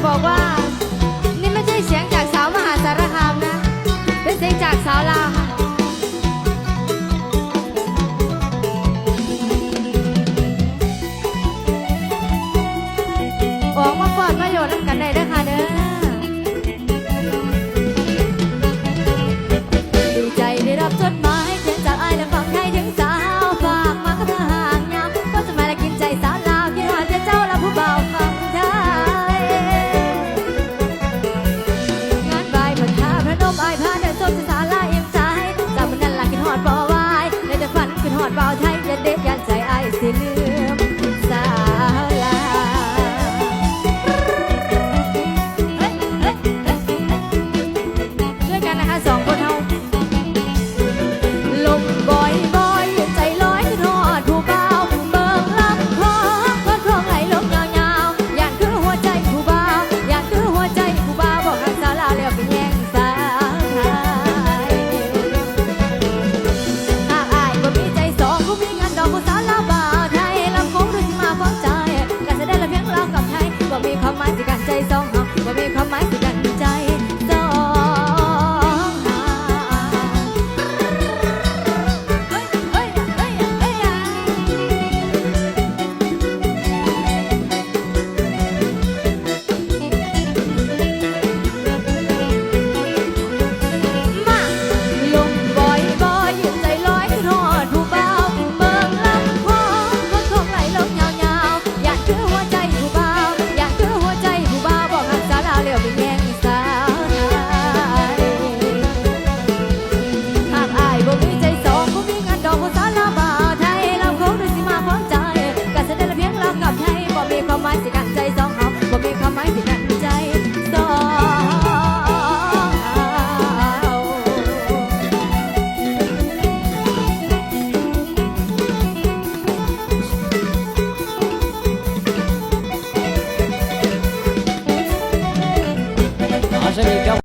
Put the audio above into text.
宝宝宝太热烈。 ความหมายสิดังใจสองเฮาบ่มีความหมายสิดังใจสองเฮาเอาสนิทกั